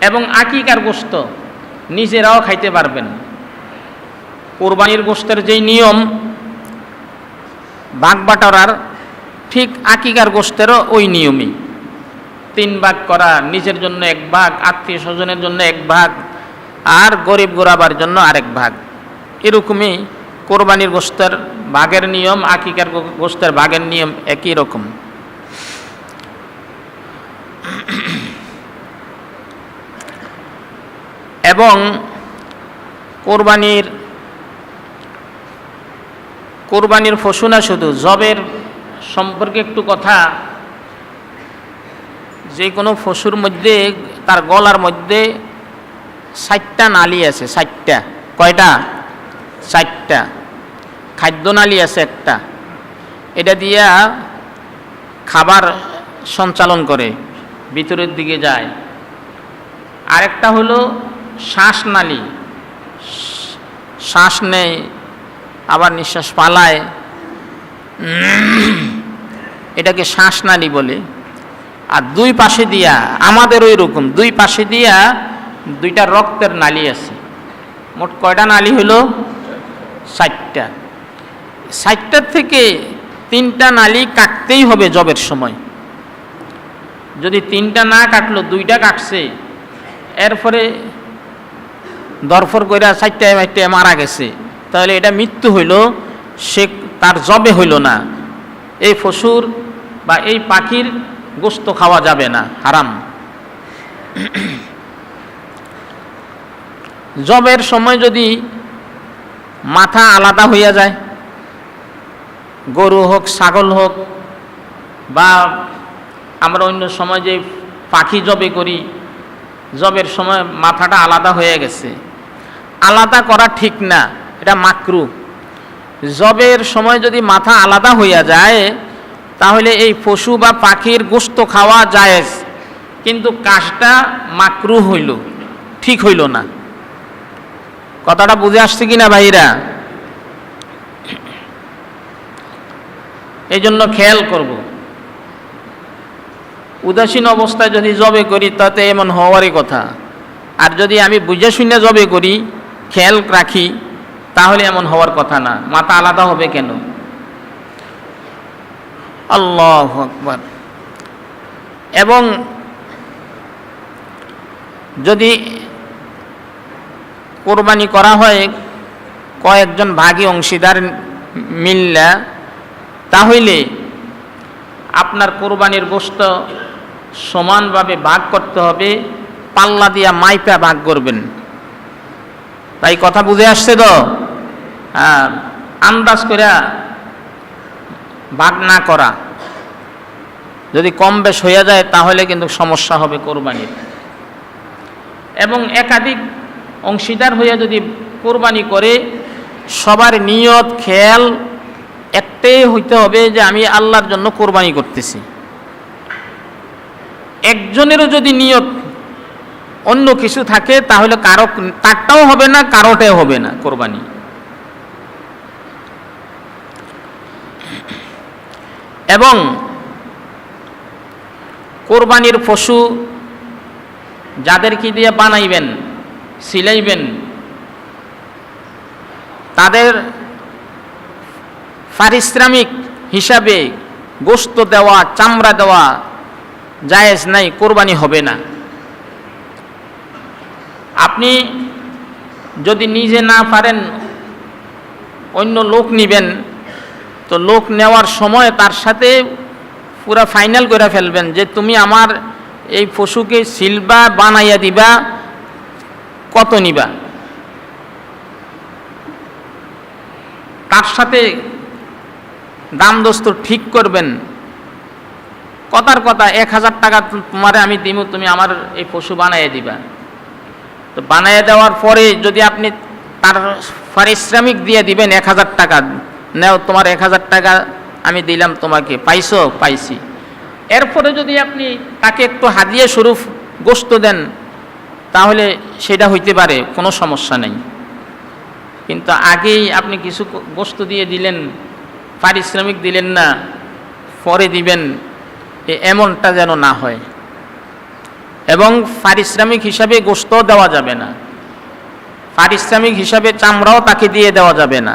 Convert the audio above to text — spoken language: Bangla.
এবং আকিকার গোস্ত নিজেরাও খাইতে পারবেন। কোরবানির গোস্তের যেই নিয়ম ভাগ বাটোয়ারার ঠিক আকিকার গোস্তেরও ওই নিয়মই। তিন ভাগ করা নিজের জন্য এক ভাগ, আত্মীয় স্বজনের জন্য এক ভাগ, আর গরিব গোরাবার জন্য আরেক ভাগ। এরকমই কোরবানির গোস্তের ভাগের নিয়ম, আকিকার গোস্তের ভাগের নিয়ম একই রকম। এবং কোরবানির কোরবানির পশু না শুধু জবের সম্পর্কে একটু কথা। যে কোনো পশুর মধ্যে, তার গলার মধ্যে ষাটটা নালি আছে ষাটটা কয়টা? ষাটটা খাদ্য নালি আছে একটা। এটা দিয়া খাবার সঞ্চালন করে, ভিতরের দিকে যায়। আরেকটা হলো শ্বাসনালী। শ্বাস নেয়, আবার নিঃশ্বাস পালায়। এটাকে শ্বাসনালী বলে। আর দুই পাশে দিয়া, আমাদের ওই রকম দুই পাশে দিয়া দুইটা রক্তের নালী আছে। মোট কয়টা নালী হলো? ষাটটা ষাটটার থেকে তিনটা নালী কাটতেই হবে জবের সময়। যদি তিনটা না কাটলো, দুইটা কাটছে। এরপরে দরফর কইরা চারটায় মারটায় মারা গেছে। তাহলে এটা মৃত্যু হইল, সে তার জবে হইল না। এই পশুর বা এই পাখির গোস্ত খাওয়া যাবে না, হারাম। জবের সময় যদি মাথা আলাদা হইয়া যায়, গরু হোক, ছাগল হোক, বা আমরা অন্য সময় যে পাখি জবে করি, জবের সময় মাথাটা আলাদা হয়ে গেছে। আলাদা করা ঠিক না, এটা মাকরু। জবের সময় যদি মাথা আলাদা হইয়া যায়, তাহলে এই পশু বা পাখির গোস্ত খাওয়া জায়েজ, কিন্তু কাজটা মাকরু হইল, ঠিক হইল না। কথাটা বুঝে আসছে কি না ভাইরা? এই জন্য খেয়াল করব। উদাসীন অবস্থায় যদি জবে করি, তাতে এমন হওয়ারই কথা। আর যদি আমি বুঝে শুনে জবে করি খেয়াল রাখি, তাহলে এমন হওয়ার কথা না। মাথা আলাদা হবে কেন? আল্লাহ আকবার। এবং যদি কোরবানি করা হয় কয়েকজন ভাগী অংশীদার মিল্লা, তাহলে আপনার কোরবানির গোস্ত সমানভাবে ভাগ করতে হবে, পাল্লা দিয়া মাইপা ভাগ করবেন। তাই কথা বুঝে আসছে তো? হ্যাঁ, আন্দাজ করে ভাগ না করা। যদি কম বেশ হয়ে যায় তাহলে কিন্তু সমস্যা হবে কোরবানির। এবং একাধিক অংশীদার হইয়া যদি কোরবানি করে সবার নিয়ত খেয়াল একটাই হইতে হবে যে আমি আল্লাহর জন্য কোরবানি করতেছি। একজনেরও যদি নিয়ত অন্য কিছু থাকে, তাহলে কারও, তারটাও হবে না, কারোটাও হবে না, কোরবানি। এবং কোরবানির পশু যাদেরকে দিয়ে বানাইবেন, সিলাইবেন, তাদের পারিশ্রমিক হিসাবে গোস্ত দেওয়া, চামড়া দেওয়া জায়েজ নাই, কোরবানি হবে না। আপনি যদি নিজে না পারেন, অন্য লোক নিবেন, তো লোক নেওয়ার সময় তার সাথে পুরা ফাইনাল করে ফেলবেন যে তুমি আমার এই পশুকে সিলবা, বানাইয়া দিবা, কত নিবা? তার সাথে দাম দোস্ত ঠিক করবেন। কথার কথা, এক হাজার টাকা তোমারে আমি দিব তুমি আমার এই পশু বানাইয়া দিবা। তো বানাইয়ে দেওয়ার পরে যদি আপনি তার পারিশ্রমিক দিয়ে দিবেন এক হাজার টাকা, নেও তোমার এক হাজার টাকা আমি দিলাম তোমাকে, পাইছো? পাইছি। এরপরে যদি আপনি তাকে একটু হাদিয়ে স্বরূপ গোস্ত দেন, তাহলে সেটা হইতে পারে, কোনো সমস্যা নেই। কিন্তু আগেই আপনি কিছু গোস্ত দিয়ে দিলেন, পারিশ্রমিক দিলেন না, পরে দিবেন এমনটা যেন না হয়। এবং পারিশ্রমিক হিসাবে গোস্ত দেওয়া যাবে না। পারিশ্রমিক হিসাবে চামড়াও তাকে দিয়ে দেওয়া যাবে না।